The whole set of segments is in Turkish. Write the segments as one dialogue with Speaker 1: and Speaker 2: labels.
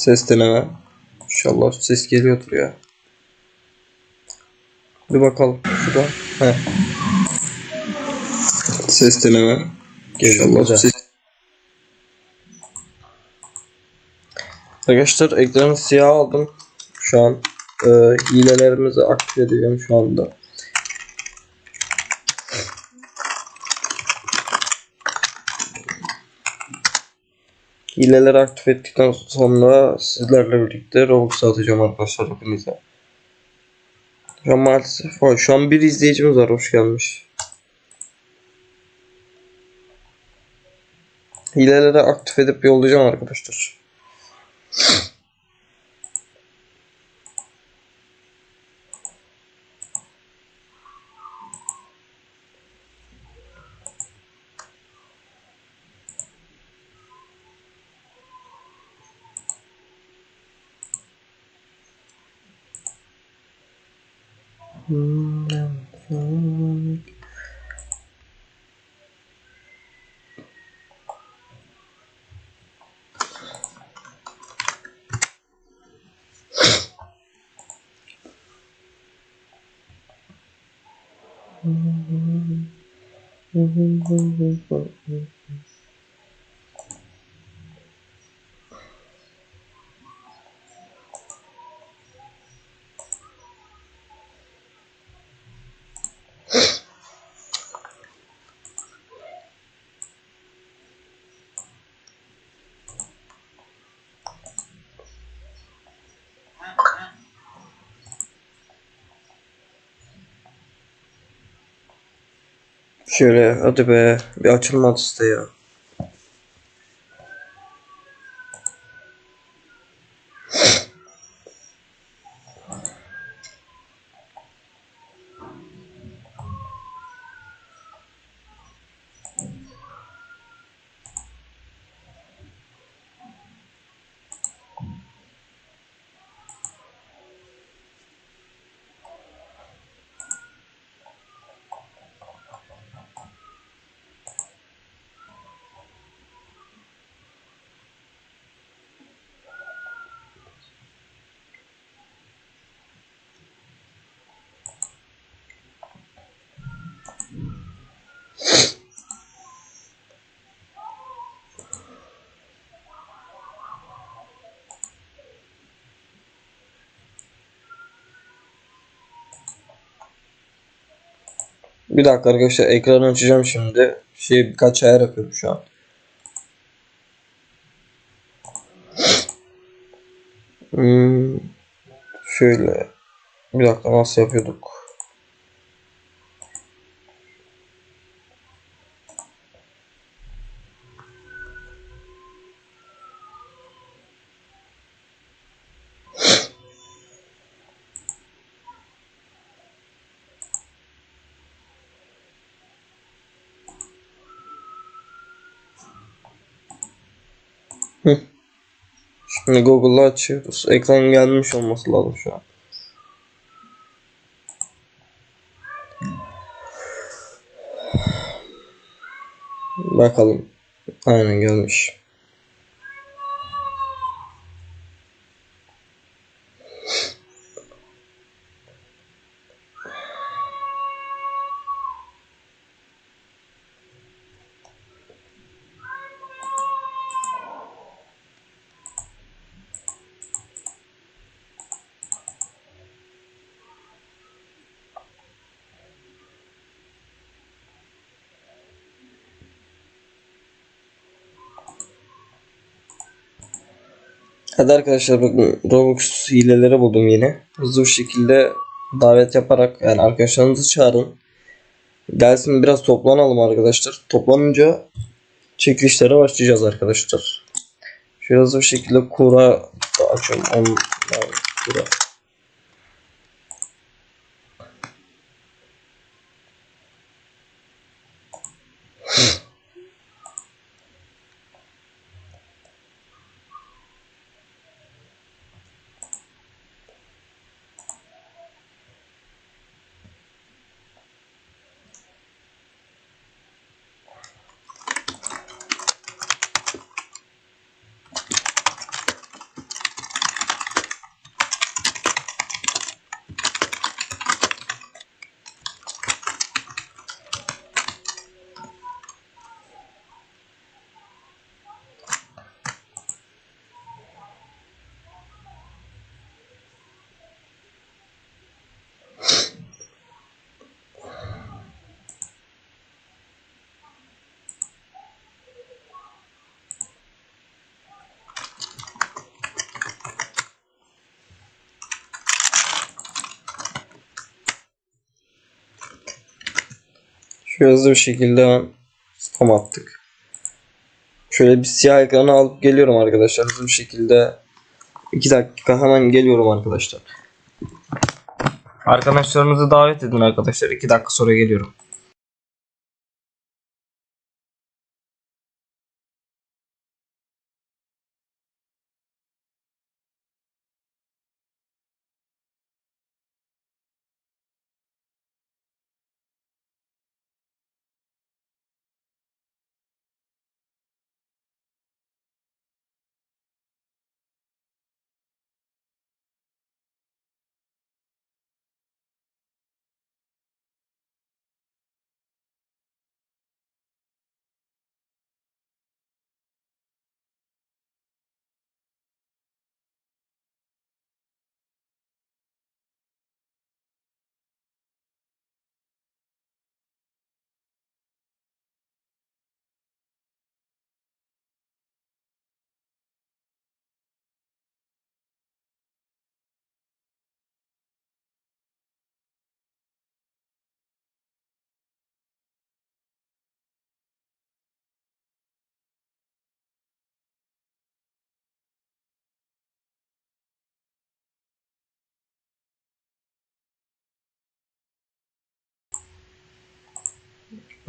Speaker 1: Ses deneme. İnşallah ses geliyordur ya. Bir bakalım. Şurada. He. Ses deneme. İnşallah ses. Arkadaşlar ekranı siyah aldım. Şu an e, hilelerimizi aktif ediyorum şu anda. Hileleri aktif ettikten sonra sizlerle birlikte Robux atacağım arkadaşlar hepinize. Şu an maalesef şu an bir izleyicimiz var hoş gelmiş. Hileleri aktif edip yollayacağım arkadaşlar. Mm-hmm. mm-hmm. mm-hmm. Şöyle hadi be bir açılmadı site ya. Bir dakika arkadaşlar ekranı açacağım şimdi. Şey birkaç ayar yapıyorum şu an. Hmm, şöyle bir dakika nasıl yapıyorduk? Şimdi Google'ı açıyoruz. Ekran gelmiş olması lazım şu an. Bakalım. Aynen gelmiş. Hadi arkadaşlar bakın Robux hileleri buldum yine. Hızlı bir şekilde davet yaparak yani arkadaşlarınızı çağırın. Gelsin biraz toplanalım arkadaşlar. Toplanınca çekilişlere başlayacağız arkadaşlar. Şöyle hızlı bir şekilde kura açalım. On, yani kura. Şöyle hızlı bir şekilde spam attık. Şöyle bir siyah ekranı alıp geliyorum arkadaşlar. Hızlı bir şekilde 2 dakika hemen geliyorum arkadaşlar. Arkadaşlarınızı davet edin arkadaşlar. 2 dakika sonra geliyorum.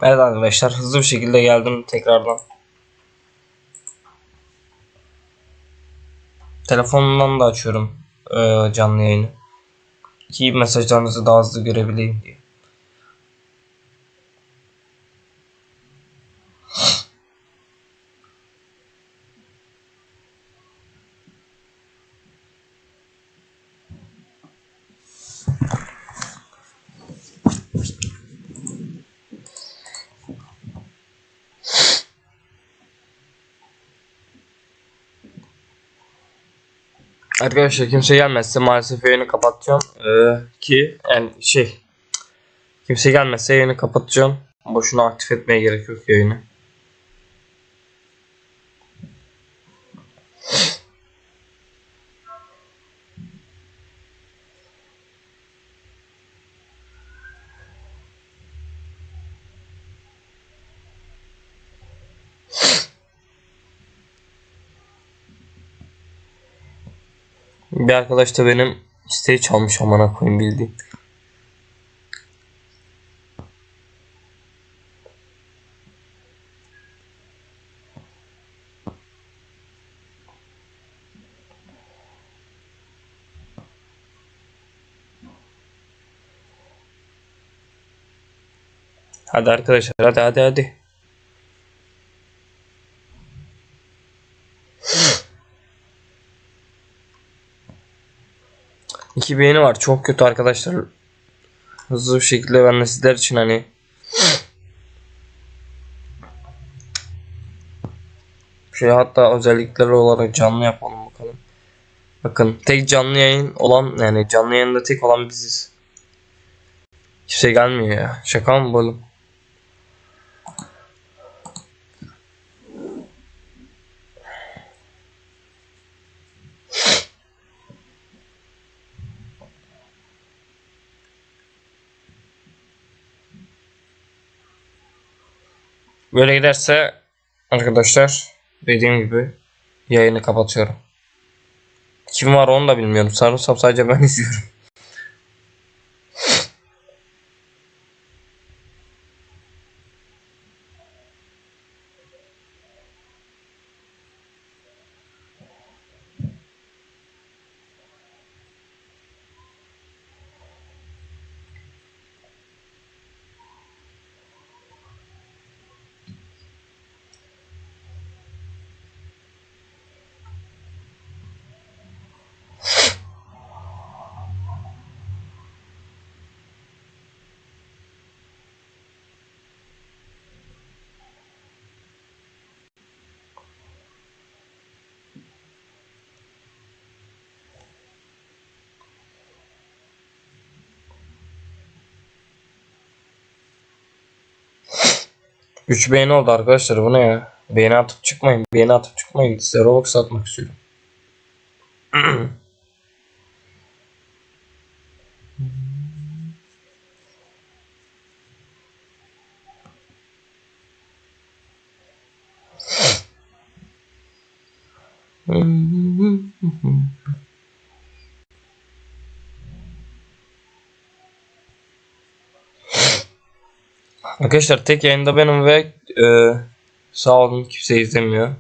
Speaker 1: Evet arkadaşlar hızlı bir şekilde geldim tekrardan. Telefonumdan da açıyorum e, canlı yayını. Ki mesajlarınızı daha hızlı görebileyim diye. Arkadaşlar kimse gelmezse maalesef yayını kapatacağım. Ee, ki yani şey kimse gelmezse yayını kapatacağım. Boşuna aktif etmeye gerek yok yayını. Bir arkadaş da benim isteği çalmış amına koyayım bildiğin. Hadi arkadaşlar hadi hadi hadi. İki beğeni var. Çok kötü arkadaşlar. Hızlı bir şekilde ben de sizler için hani şey hatta özellikler olarak canlı yapalım bakalım. Bakın tek canlı yayın olan yani canlı yayında tek olan biziz. Kimse gelmiyor ya. Şaka mı oğlum? Böyle giderse arkadaşlar dediğim gibi yayını kapatıyorum. Kim var onu da bilmiyorum. Sanırsam sadece ben izliyorum. 3 beğeni oldu arkadaşlar bu ne ya? Beğeni atıp çıkmayın. Beğeni atıp çıkmayın. Size Robux atmak istiyorum. Mm-hmm. Arkadaşlar tek yayında benim ve e, sağ olun kimse izlemiyor.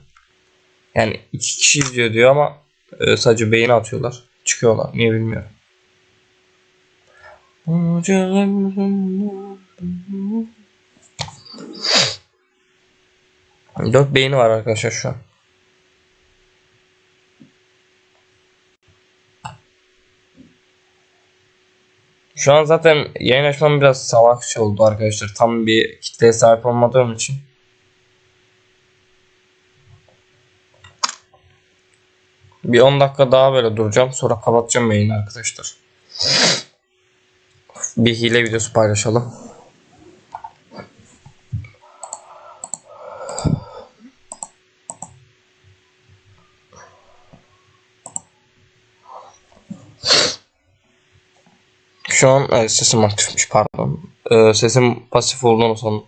Speaker 1: Yani iki kişi izliyor diyor ama e, sadece beğeni atıyorlar. Çıkıyorlar. Niye bilmiyorum. Dört beğeni var arkadaşlar şu an. Şu an zaten yayın açmam biraz salakça oldu arkadaşlar. Tam bir kitleye sahip olmadığım için. Bir 10 dakika daha böyle duracağım. Sonra kapatacağım yayını arkadaşlar. Bir hile videosu paylaşalım. Şu an evet, sesim aktifmiş pardon. Ee, sesim pasif olduğunu san